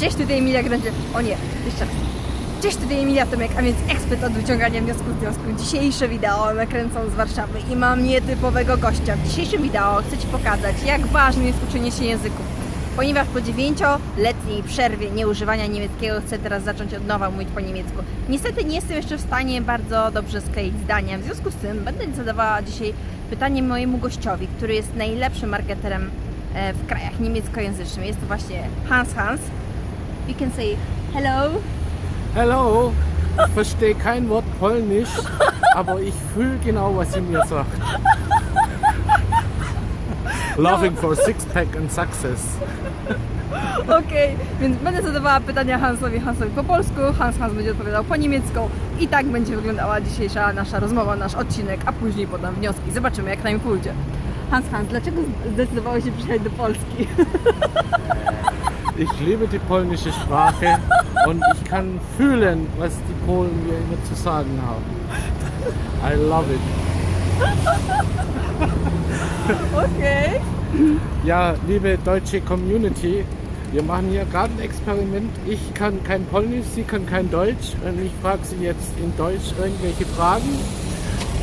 Cześć, tutaj Emilia Grandzie. O nie, jeszcze raz. Cześć, tutaj Emilia Tomek, a więc ekspert od wyciągania wniosków z związku. Dzisiejsze wideo nakręcą z Warszawy i mam nietypowego gościa. W dzisiejszym wideo chcę Ci pokazać, jak ważne jest uczenie się języków. Ponieważ po dziewięcioletniej przerwie nieużywania niemieckiego chcę teraz zacząć od nowa mówić po niemiecku. Niestety nie jestem jeszcze w stanie bardzo dobrze skleić zdania. W związku z tym będę zadawała dzisiaj pytanie mojemu gościowi, który jest najlepszym marketerem e, w krajach niemieckojęzycznych. Jest to właśnie Hans Hans. You can say hello. Hallo, ich verstehe kein Wort Polnisch, aber ich fühle genau, was sie mir sagt. Loving for six-pack and success. Okej, więc będę zadawała pytania Hansowi Hansowi po polsku, Hans Hans będzie odpowiadał po niemiecku i tak będzie wyglądała dzisiejsza nasza rozmowa, nasz odcinek, a później podam wnioski. Zobaczymy jak nam pójdzie. Hans Hans, dlaczego zdecydowałeś się przyjechać do Polski? Ich liebe die polnische Sprache und ich kann fühlen, was die Polen mir immer zu sagen haben. I love it. Okej. Ja, liebe deutsche Community, wir machen hier gerade ein Experiment. Ich kann kein Polnisch, Sie kann kein Deutsch. Und ich frage Sie jetzt in Deutsch irgendwelche Fragen.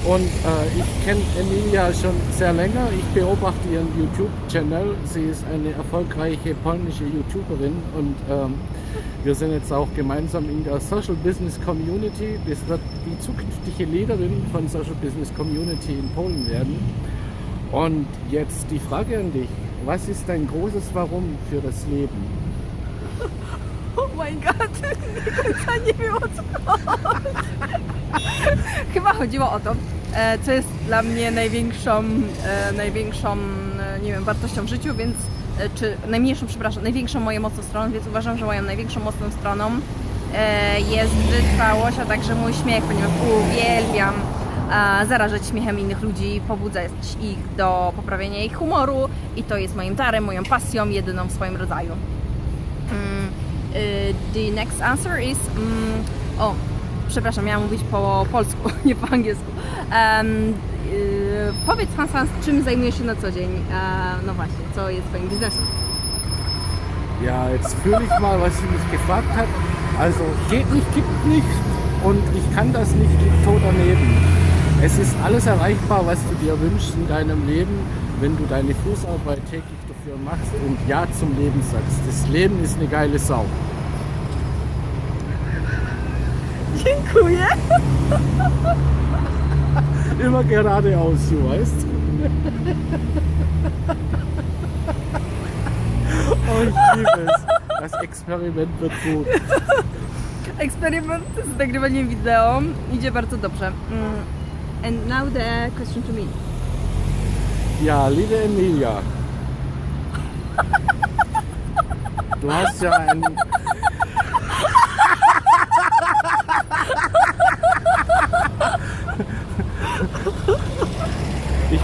Und äh, ich kenne Emilia schon sehr länger. Ich beobachte ihren YouTube-Channel. Sie ist eine erfolgreiche polnische YouTuberin und ähm, wir sind jetzt auch gemeinsam in der Social Business Community. Das wird die zukünftige Leaderin von Social Business Community in Polen werden. Und jetzt die Frage an dich. Was ist dein großes Warum für das Leben? Oh końca nie wiem o co chodzi. Chyba chodziło o to, e, co jest dla mnie największą, e, największą, e, nie wiem, wartością w życiu, więc, czy najmniejszą, przepraszam, największą moją mocną stroną, więc uważam, że moją największą mocną stroną jest wytrwałość, a także mój śmiech, ponieważ uwielbiam zarażać śmiechem innych ludzi, pobudzać ich do poprawienia ich humoru i to jest moim darem, moją pasją, jedyną w swoim rodzaju. Mm, y, the next answer is. Mm, o, przepraszam, miałam mówić po polsku, nie po angielsku. Um, y, powiedz Hans, Hans, czym zajmujesz się na co dzień? E, no właśnie, co jest Twoim biznesem? Ja, jetzt fühle ich mal, was sie mich gefragt hat. Also geht nicht, gibt nicht und ich kann das nicht, liegt tot daneben. Es ist alles erreichbar, was du dir wünschst in deinem Leben, wenn du deine Fußarbeit täglich dafür machst und Ja zum Leben sagst. Das Leben ist eine geile Sau. Dziękuję. Immer geradeaus, du weißt. Oh, ich liebe es. Das Experiment wird gut. Eksperyment z nagrywaniem wideo idzie bardzo dobrze. Mm, and now the question to me. Ja, liebe Emilia. Du hast ja ein.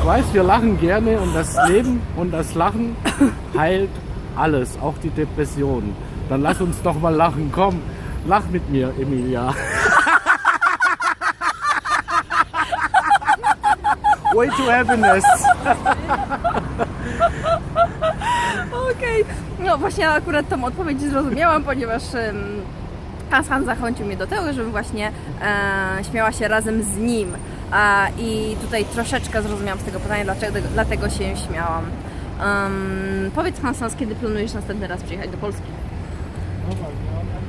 Ich weiß, wir lachen gerne und das Leben und das Lachen heilt alles, auch die Depression. Dann lass uns doch mal lachen. Komm, lach mit mir, Emilia. Way to happiness. Okej, no właśnie akurat tą odpowiedź zrozumiałam, ponieważ em, Hans Hans zachęcił mnie do tego, żebym właśnie e, śmiała się razem z nim. A, I tutaj troszeczkę zrozumiałam z tego pytania, dlaczego, dlatego się śmiałam. Em, powiedz Hans Hans, kiedy planujesz następny raz przyjechać do Polski?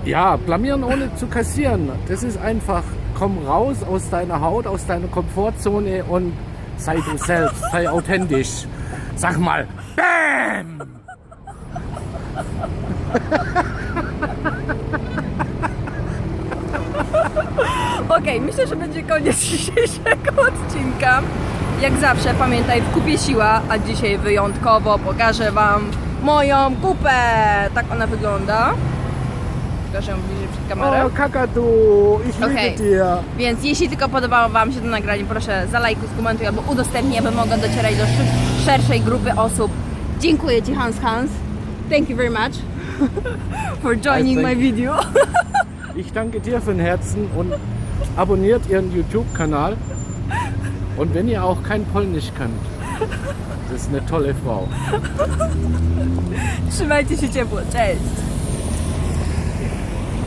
Ja, blamieren ohne zu kassieren. Das ist einfach, komm raus aus deiner Haut, aus deiner Komfortzone und sei du selbst, sei authentisch. Sag mal, BAM! Okej, myślę, że będzie koniec dzisiejszego odcinka. Jak zawsze pamiętaj, w kupie siła, a dzisiaj wyjątkowo pokażę Wam moją kupę. Tak ona wygląda. Pokażę ją bliżej przed kamerą. Oh, Kakadu, ich Okay. Więc jeśli tylko podobało Wam się to nagranie, proszę zalajkuj, skomentuj albo udostępnij, aby mogła docierać do szerszej grupy osób. Dziękuję Ci Hans Hans. Thank you very much for joining my video. Ich danke dir von Herzen und abonniert ihren YouTube-Kanal. Und wenn ihr auch kein Polnisch könnt, das ist eine tolle Frau. Trzymajcie się ciepło. Cześć!